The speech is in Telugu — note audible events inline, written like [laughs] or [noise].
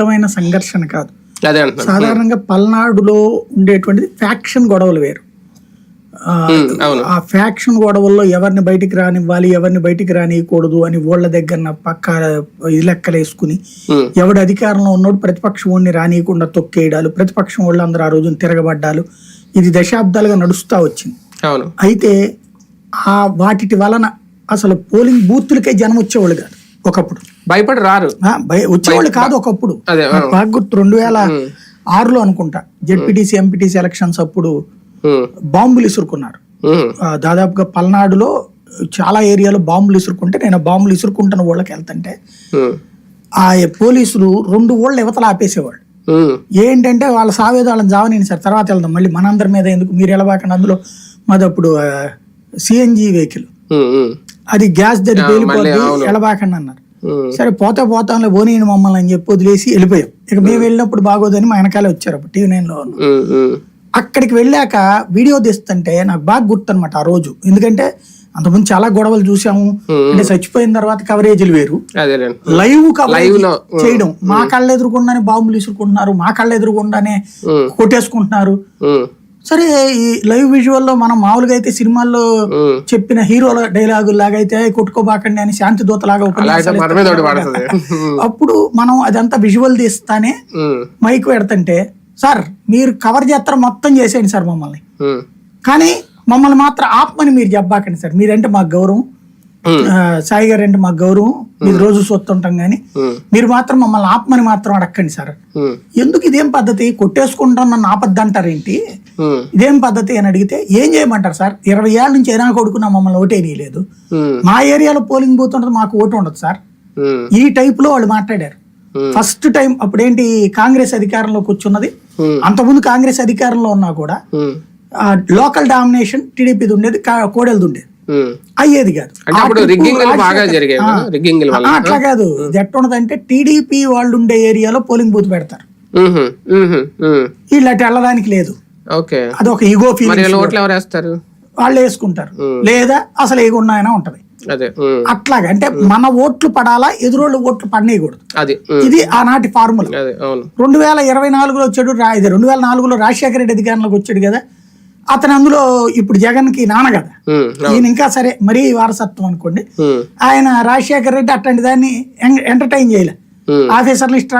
యుద్ధమైన సంఘర్షణ కాదు. సాధారణంగా పల్నాడులో ఉండేటువంటిది ఫ్యాక్షన్ గొడవలు వేరు. ఆ, ఫ్యాక్షన్ గొడవల్లో ఎవరిని బయటికి రానివ్వాలి ఎవరిని బయటికి రానియకూడదు అని వాళ్ళ దగ్గర పక్క ఇది లెక్కలేసుకుని ఎవడు అధికారంలో ఉన్నాడు ప్రతిపక్షం వాడిని రానియకుండా తొక్కేయడాలు ప్రతిపక్షం వాళ్ళు అందరూ ఆ రోజున తిరగబడ్డాలు. ఇది దశాబ్దాలుగా నడుస్తూ వచ్చింది. అయితే ఆ వాటి వలన అసలు పోలింగ్ బూత్లకే జనం వచ్చేవాళ్ళు కాదు ఒకప్పుడు. భయపడి రారు. వచ్చేవాళ్ళు కాదు ఒకప్పుడు. నాకు గుర్తు రెండు వేల ఆరులో అనుకుంటా. జెడ్పీటీసీ ఎంపీటీసీ ఎలక్షన్స్ అప్పుడు బాంబులు ఇసురుకున్నారు. దాదాపుగా పల్నాడులో చాలా ఏరియాలో బాంబులు ఇసురుకుంటే నేను బాంబులు ఇసురుకుంటున్న ఊళ్ళకి వెళ్తుంటే ఆ పోలీసులు రెండు ఊళ్ళ యువతలు ఆపేసేవాళ్ళు. ఏంటంటే వాళ్ళ సావేదో వాళ్ళని జావని సార్ తర్వాత వెళ్దాం మళ్ళీ మనందరి మీద ఎందుకు మీరు వెళ్ళబాకండి అందులో మాది అప్పుడు సిఎన్జి వెహికల్. అది గ్యాస్ అవును. వెళ్ళబాకండి అన్నారు. సరే పోతే పోతాంలే పోనీయండి మమ్మల్ని అని చెప్పి వదిలేసి వెళ్ళిపోయాం. ఇక మేము వెళ్ళినప్పుడు బాగోదని మా వెనకాలే వచ్చారు అప్పుడు టీవీ నైన్లో ఉన్నాం ఉమ్, ఉమ్, అక్కడికి వెళ్ళాక వీడియో తీస్తుంటే నాకు బాగా గుర్తు అనమాట ఆ రోజు. ఎందుకంటే అంతకుముందు చాలా గొడవలు చూసాము. అంటే చచ్చిపోయిన తర్వాత కవరేజీలు వేరు. లైవ్ కవరేజ్లో, చేయడం. మా కళ్ళ ఎదురుకుండానే బాంబులు ఇసురుకుంటున్నారు మా కళ్ళ ఎదురుకుండానే కొట్టేసుకుంటున్నారు. సరే ఈ లైవ్ విజువల్లో మనం మామూలుగా అయితే సినిమాల్లో. చెప్పిన హీరోల డైలాగు లాగా అయితే కొట్టుకోబాకండి అని శాంతి దూత లాగా [laughs] అప్పుడు మనం అదంతా విజువల్ తీస్తానే మైక్ పెడుతుంటే సార్ మీరు కవర్ చేస్తారు మొత్తం చేసేయండి సార్ మమ్మల్ని. కానీ మమ్మల్ని మాత్రం ఆపమని మీరు చెప్పాకండి సార్. మీరంటే మాకు గౌరవం. సాయి గారు అంటే మాకు గౌరవం. మీరు రోజు చూస్తుంటాం కానీ మీరు మాత్రం మమ్మల్ని ఆపమని మాత్రం అడగండి సార్. ఎందుకు ఇదేం పద్ధతి? కొట్టేసుకుంటాం నన్ను ఆపద్దంటారేంటి? ఉమ్, ఇదేం పద్ధతి అని అడిగితే ఏం చేయమంటారు సార్? ఇరవై ఏళ్ళ నుంచి అయినా కొడుకున్నా మమ్మల్ని ఉమ్, మా ఏరియాలో పోలింగ్ బూత్ ఉంటుంది మాకు ఓటు ఉండదు సార్. ఈ టైప్లో వాళ్ళు మాట్లాడారు. ఫస్ట్ టైం అప్పుడేంటి కాంగ్రెస్ అధికారంలోకి వచ్చున్నది. అంతకుముందు కాంగ్రెస్ అధికారంలో ఉన్నా కూడా లోకల్ డామినేషన్ టీడీపీది ఉండేది కోడెలది ఉండేది. అయ్యేది కాదు. అట్లా కాదు. ఇది ఎట్లా ఉన్నదంటే టీడీపీ వాళ్ళు ఉండే ఏరియాలో పోలింగ్ బూత్ పెడతారు. వీళ్ళు అటు వెళ్ళడానికి లేదు. అది ఒక ఈగో ఫీలింగ్ వీళ్ళ వేస్తారు? వాళ్ళు వేసుకుంటారు. లేదా అసలు ఏగున్నాయన ఉంటది. అట్లాగా అంటే మన ఓట్లు పడాలా ఎదురోళ్ళు ఓట్లు పడనేయకూడదు. ఇది ఆనాటి ఫార్ములా. రెండు వేల ఇరవై నాలుగులో వచ్చాడు ఇది రెండు వేల నాలుగులో రాజశేఖర రెడ్డి అధికారంలోకి వచ్చాడు కదా. అతను అందులో ఇప్పుడు జగన్కి నాన్న కదా. ఈయన ఇంకా సరే మరీ వారసత్వం అనుకోండి. ఆయన రాజశేఖర రెడ్డి అట్లాంటి దాన్ని ఎంటర్టైన్ చేయలే. ఆఫీసర్లు స్ట్రాంగ్